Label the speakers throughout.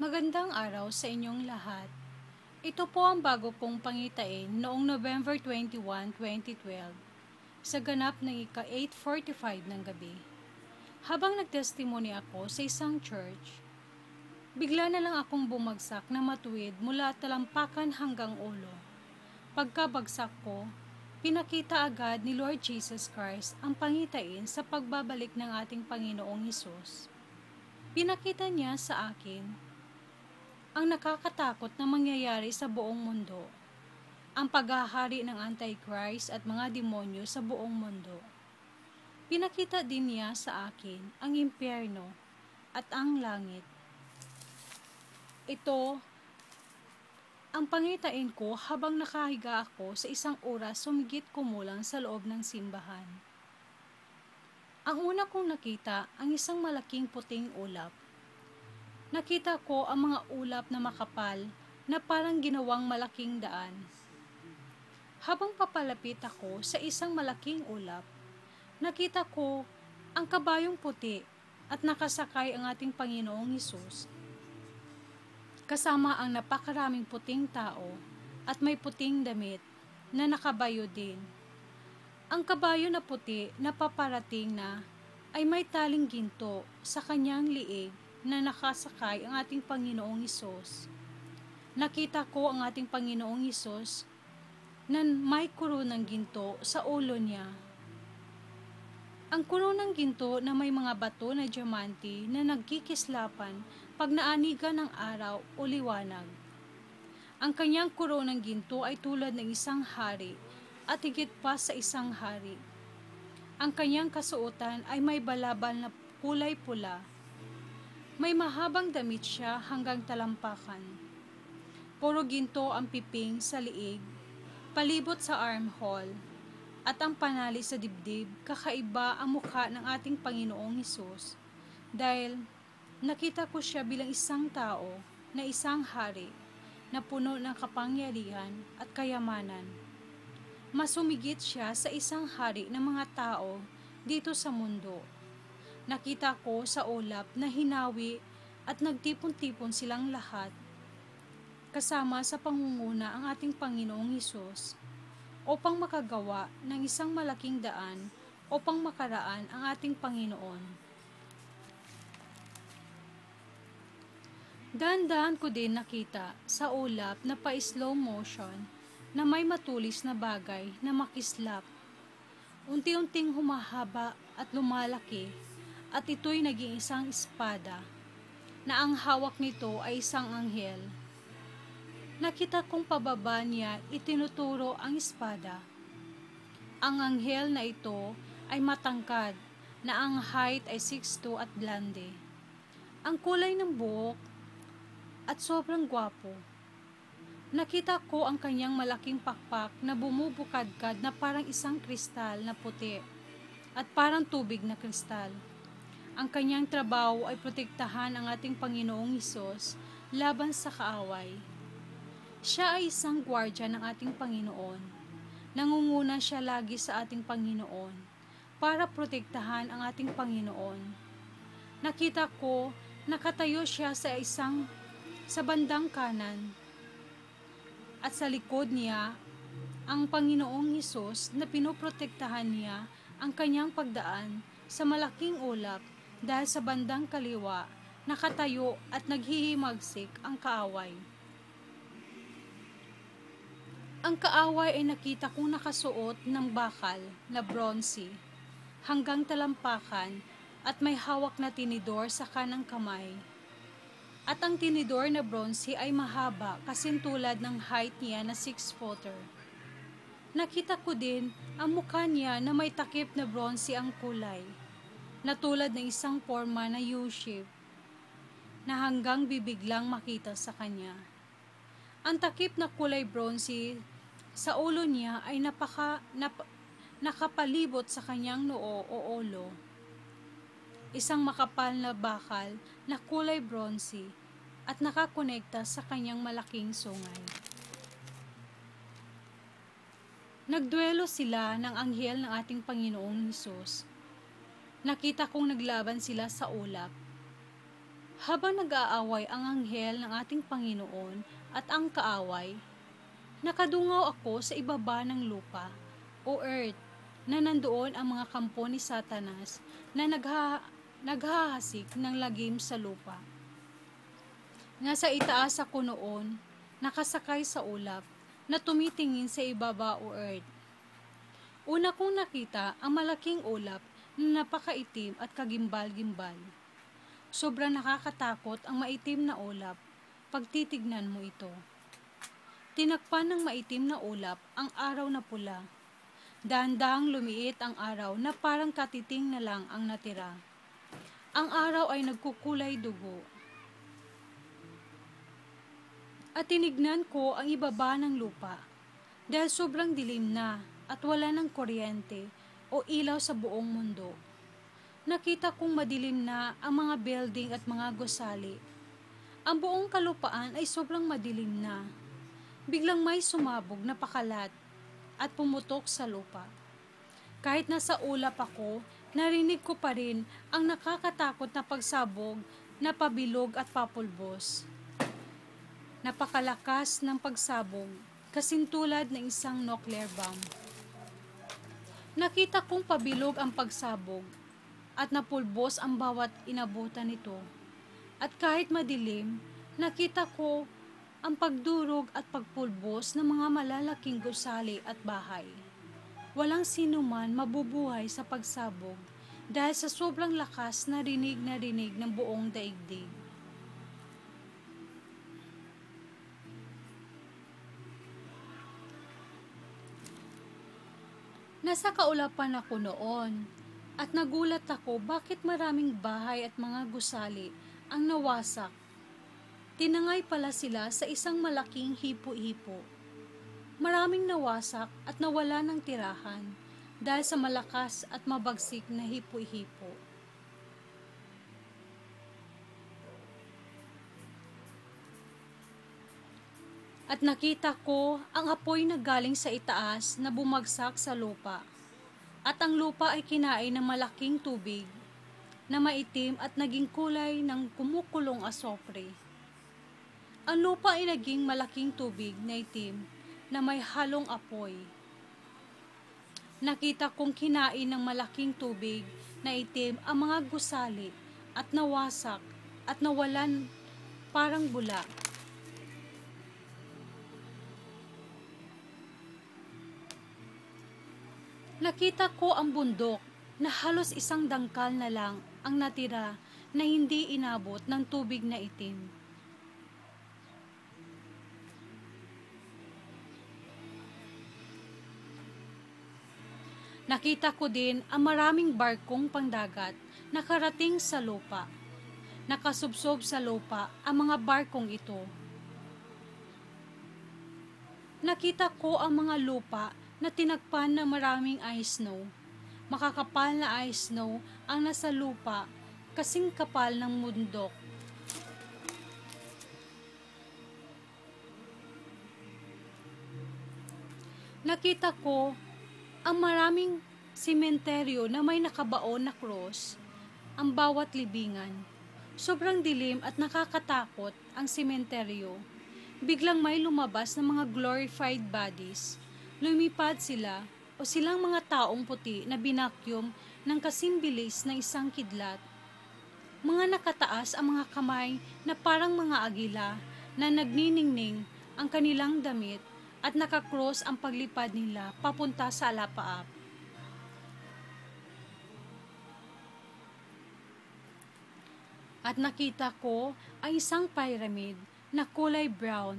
Speaker 1: Magandang araw sa inyong lahat. Ito po ang bago kong pangitain noong November 21, 2012 sa ganap ng ika 8.45 ng gabi. Habang nagtestimony ako sa isang church, bigla na lang akong bumagsak na matuwid mula talampakan hanggang ulo. Pagkabagsak ko, pinakita agad ni Lord Jesus Christ ang pangitain sa pagbabalik ng ating Panginoong Hesus. Pinakita niya sa akin ang nakakatakot na mangyayari sa buong mundo, ang paghahari ng Antichrist at mga demonyo sa buong mundo. Pinakita din niya sa akin ang impyerno at ang langit. Ito ang pangitain ko habang nakahiga ako sa isang oras sumigit kumulang sa loob ng simbahan. Ang una kong nakita ang isang malaking puting ulap. Nakita ko ang mga ulap na makapal na parang ginawang malaking daan. Habang papalapit ako sa isang malaking ulap, nakita ko ang kabayong puti at nakasakay ang ating Panginoong Hesus kasama ang napakaraming puting tao at may puting damit na nakabayo din. Ang kabayo na puti na paparating na ay may taling ginto sa kanyang liig na nakasakay ang ating Panginoong Isos. Nakita ko ang ating Panginoong Isos na may kuro ng ginto sa ulo niya. Ang kuro ng ginto na may mga bato na diamante na nagkikislapan pag naanigan ng araw o liwanag. Ang kanyang koronang ginto ay tulad ng isang hari at higit pa sa isang hari. Ang kanyang kasuotan ay may balabal na kulay pula. May mahabang damit siya hanggang talampakan. Puro ginto ang piping sa liig, palibot sa armhole, at ang panali sa dibdib, kakaiba ang mukha ng ating Panginoong Hesus. Dahil nakita ko siya bilang isang tao na isang hari na puno ng kapangyarihan at kayamanan. Masumigit siya sa isang hari ng mga tao dito sa mundo. Nakita ko sa ulap na hinawi at nagtipon-tipon silang lahat kasama sa pangunguna ang ating Panginoong Hesus upang makagawa ng isang malaking daan upang makaraan ang ating Panginoon. Dahan-dahan ko din nakita sa ulap na pa-slow motion na may matulis na bagay na makislap. Unti-unting humahaba at lumalaki at ito'y naging isang espada na ang hawak nito ay isang anghel nakita kong pababa niya itinuturo ang espada. Ang anghel na ito ay matangkad na ang height ay 6'2 at blonde. Ang kulay ng buhok at sobrang gwapo. Nakita ko ang kanyang malaking pakpak na bumubukadkad na parang isang kristal na puti at parang tubig na kristal. Ang kanyang trabaho ay protektahan ang ating Panginoong Isos laban sa kaaway. Siya ay isang gwardya ng ating Panginoon. Nangunguna siya lagi sa ating Panginoon para protektahan ang ating Panginoon. Nakita ko nakatayo siya sa isang sa bandang kanan at sa likod niya ang Panginoong Hesus na pinoprotektahan niya ang kanyang pagdaan sa malaking ulap dahil sa bandang kaliwa nakatayo at naghihimagsik ang kaaway. Ang kaaway ay nakita kong nakasuot ng bakal na bronze hanggang talampakan at may hawak na tinidor sa kanang kamay. At ang tinidor na bronze ay mahaba kasintulad ng height niya na 6 footer. Nakita ko din ang mukha niya na may takip na bronze ang kulay, na tulad ng isang forma na U-shape, na hanggang bibig lang makita sa kanya. Ang takip na kulay bronze sa ulo niya ay napaka, nap, nakapalibot sa kanyang noo o ulo. Isang makapal na bakal na kulay bronze at nakakonekta sa kanyang malaking sungay. Nagduelo sila ng anghel ng ating Panginoong Hesus. Nakita kong naglaban sila sa ulap. habang nag-aaway ang anghel ng ating Panginoon at ang kaaway, nakadungaw ako sa ibaba ng lupa o earth na nandoon ang mga kampo ni Satanas na nagha, naghahasik ng lagim sa lupa. Nasa itaas ako noon, nakasakay sa ulap, na tumitingin sa ibaba o earth. Una kong nakita ang malaking ulap napakaitim at kagimbal-gimbal. Sobrang nakakatakot ang maitim na ulap pag titignan mo ito. Tinakpan ng maitim na ulap ang araw na pula. Dahan-dahang lumiit ang araw na parang katiting na lang ang natira. Ang araw ay nagkukulay dugo. At tinignan ko ang ibaba ng lupa dahil sobrang dilim na at wala ng kuryente o ilaw sa buong mundo nakita kong madilim na ang mga building at mga gusali. Ang buong kalupaan ay sobrang madilim na. Biglang may sumabog na pakalat at pumutok sa lupa. Kahit nasa ulap ako, narinig ko pa rin ang nakakatakot na pagsabog na pabilog at papulbos. Napakalakas ng pagsabog, kasintulad ng isang nuclear bomb. Nakita kong pabilog ang pagsabog at napulbos ang bawat inabutan nito. At kahit madilim, nakita ko ang pagdurog at pagpulbos ng mga malalaking gusali at bahay. Walang sino man mabubuhay sa pagsabog dahil sa sobrang lakas na rinig na rinig ng buong daigdig. Nasa kaulapan ako noon at nagulat ako bakit maraming bahay at mga gusali ang nawasak. Tinangay pala sila sa isang malaking hipo-hipo. Maraming nawasak at nawala ng tirahan dahil sa malakas at mabagsik na hipo-hipo. At nakita ko ang apoy na galing sa itaas na bumagsak sa lupa at ang lupa ay kinain ng malaking tubig na maitim at naging kulay ng kumukulong asopre. Ang lupa ay naging malaking tubig na itim na may halong apoy. Nakita kong kinain ng malaking tubig na itim ang mga gusali at nawasak at nawalan parang bula Nakita ko ang bundok na halos isang dangkal na lang ang natira na hindi inabot ng tubig na itim. Nakita ko din ang maraming barkong pangdagat na karating sa lupa. Nakasubsob sa lupa ang mga barkong ito. Nakita ko ang mga lupa na tinagpan ng maraming ice snow. Makakapal na ice snow ang nasa lupa kasing kapal ng mundok. Nakita ko ang maraming simenteryo na may nakabaon na cross ang bawat libingan. Sobrang dilim at nakakatakot ang simenteryo. Biglang may lumabas ng mga glorified bodies Lumipad sila o silang mga taong puti na binakyum ng kasimbilis ng isang kidlat. Mga nakataas ang mga kamay na parang mga agila na nagniningning ang kanilang damit at nakakross ang paglipad nila papunta sa alapaap. At nakita ko ay isang pyramid na kulay brown.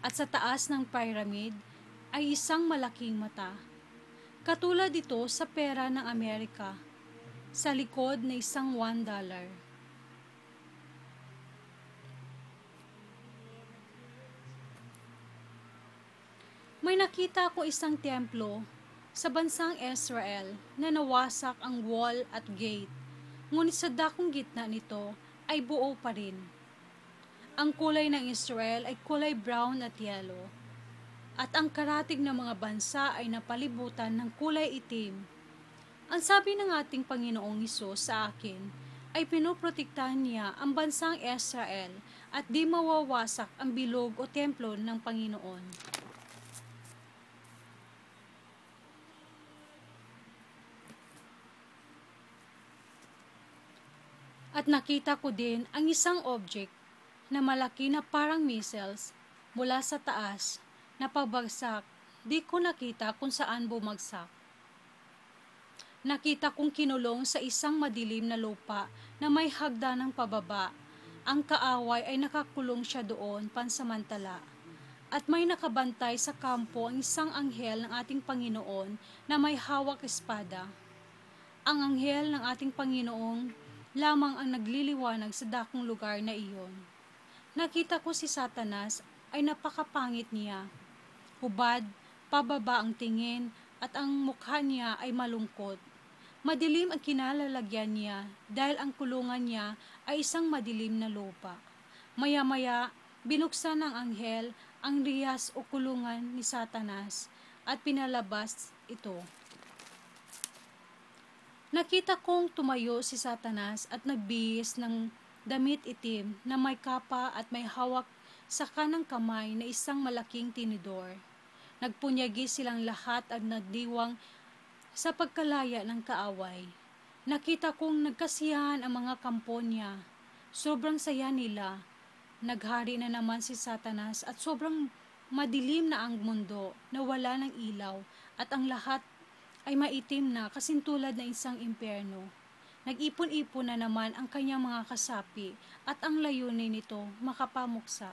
Speaker 1: At sa taas ng pyramid ay isang malaking mata. Katulad ito sa pera ng Amerika, sa likod na isang one dollar. May nakita ko isang templo sa bansang Israel na nawasak ang wall at gate, ngunit sa dakong gitna nito ay buo pa rin. Ang kulay ng Israel ay kulay brown at yellow at ang karatig ng mga bansa ay napalibutan ng kulay itim. Ang sabi ng ating Panginoong Iso sa akin ay pinoprotektahan niya ang bansang Israel at di mawawasak ang bilog o templo ng Panginoon. At nakita ko din ang isang object na malaki na parang missiles mula sa taas na pabagsak. Di ko nakita kung saan bumagsak. Nakita kong kinulong sa isang madilim na lupa na may hagdanang pababa. Ang kaaway ay nakakulong siya doon pansamantala. At may nakabantay sa kampo ang isang anghel ng ating Panginoon na may hawak espada. Ang anghel ng ating Panginoong lamang ang nagliliwanag sa dakong lugar na iyon. Nakita ko si Satanas ay napakapangit niya. Hubad, pababa ang tingin, at ang mukha niya ay malungkot. Madilim ang kinalalagyan niya dahil ang kulungan niya ay isang madilim na lupa. Maya-maya, binuksan ng anghel ang riyas o kulungan ni Satanas at pinalabas ito. Nakita kong tumayo si Satanas at nagbihis ng damit itim na may kapa at may hawak sa kanang kamay na isang malaking tinidor. Nagpunyagi silang lahat at nagdiwang sa pagkalaya ng kaaway. Nakita kong nagkasiyahan ang mga kampo niya. Sobrang saya nila. Naghari na naman si Satanas at sobrang madilim na ang mundo na wala ng ilaw at ang lahat ay maitim na kasintulad na isang impyerno. Nag-ipon-ipon na naman ang kanyang mga kasapi at ang layunin nito makapamuksa